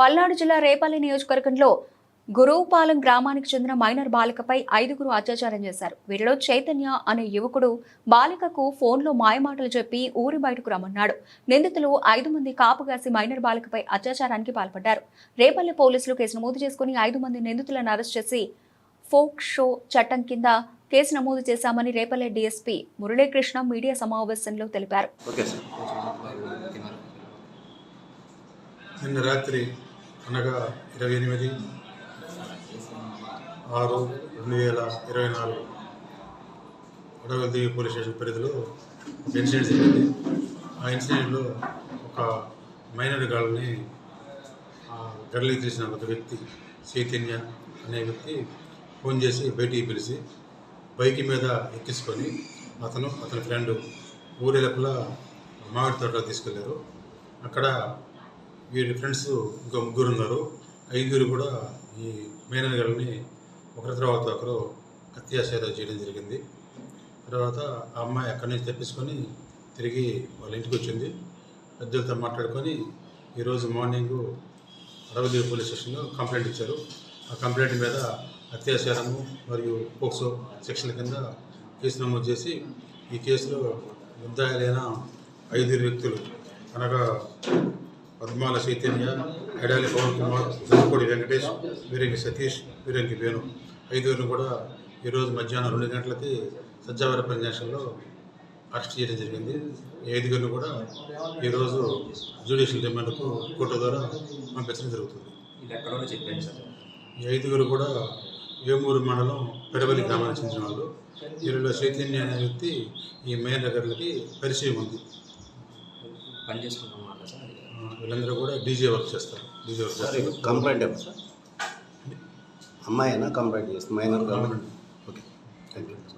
పల్నాడు జిల్లా రేపల్లి నియోజకవర్గంలో గురువుపాలెం గ్రామానికి చెందిన మైనర్ బాలికపై ఐదుగురు అత్యాచారం చేశారు. వీరిలో చైతన్య అనే యువకుడు బాలికకు ఫోన్లో మాయమాటలు చెప్పి ఊరి బయటకు రమ్మన్నాడు. నిందితులు ఐదు మంది కాపుగాసి మైనర్ బాలికపై అత్యాచారానికి పాల్పడ్డారు. రేపల్లి పోలీసులు కేసు నమోదు చేసుకుని ఐదు మంది నిందితులను అరెస్ట్ చేసి ఫోక్ షో చట్టం కింద కేసు నమోదు చేశామని రేపల్లె డీఎస్పీ మురళీకృష్ణ మీడియా సమావేశంలో తెలిపారు. Okay sir. నిన్న రాత్రి అనగా ఇరవై ఎనిమిది ఆరు రెండు వేల ఇరవై నాలుగు అడగల్ది పోలీస్ స్టేషన్ పరిధిలో ఒక ఇన్సిడెంట్ జరిగింది. ఆ ఇన్సిడెంట్లో ఒక మైనర్ గాళ్ళని గడలికి తీసిన ఒక వ్యక్తి చైతన్య అనే వ్యక్తి ఫోన్ చేసి బయటికి పిలిచి బైక్ మీద ఎక్కించుకొని అతను అతని ఫ్రెండ్ ఊరి లోపల మామిడి తోటలో తీసుకెళ్ళారు. అక్కడ వీరి ఫ్రెండ్స్ ఇంకో ముగ్గురు ఉన్నారు. ఐదుగురు కూడా ఈ మేనన్ గారిని ఒకరి తర్వాత ఒకరు అత్యాశ చేయడం జరిగింది. తర్వాత ఆ అమ్మాయి అక్కడి నుంచి తెప్పించుకొని తిరిగి వాళ్ళ ఇంటికి వచ్చింది. పెద్దలతో మాట్లాడుకొని ఈరోజు మార్నింగ్ అరవై పోలీస్ స్టేషన్లో కంప్లైంట్ ఇచ్చారు. ఆ కంప్లైంట్ మీద అత్యాచారము మరియు పోక్సో సెక్షన్ కింద కేసు నమోదు చేసి ఈ కేసులో ముద్దాయిలైన ఐదుగురు వ్యక్తులు అనగా పద్మాల చైతన్య ఎడాలి పవన్ కుమార్ జనకోడి వెంకటేష్ వీరంగి సతీష్ వీరంగి వేణు. ఐదుగురిని కూడా ఈరోజు మధ్యాహ్నం రెండు గంటలకి సజ్జావరపల్లి జంక్షన్లో అరెస్ట్ చేయడం జరిగింది. ఈ ఐదుగురిని కూడా ఈరోజు జ్యుడిషియల్ రిమాండ్కు కోర్టు ద్వారా పంపించడం జరుగుతుంది. ఈ ఐదుగురు కూడా వేమూరు మండలం పెరవలి గ్రామానికి చెందిన వాళ్ళు. వీరిలో చైతన్య అనే వ్యక్తి ఈ మెయిన్ నగర్లకి పరిచయం ఉంది. పని వీళ్ళందరూ కూడా డీజే వర్క్ చేస్తారు. డీజే వర్క్ సార్ చేస్తారు. కంప్లైంట్ ఏమో సార్? అమ్మాయినా? కంప్లైంట్ చేస్తుంది. మైనర్ కాబట్టి ఓకే. Thank you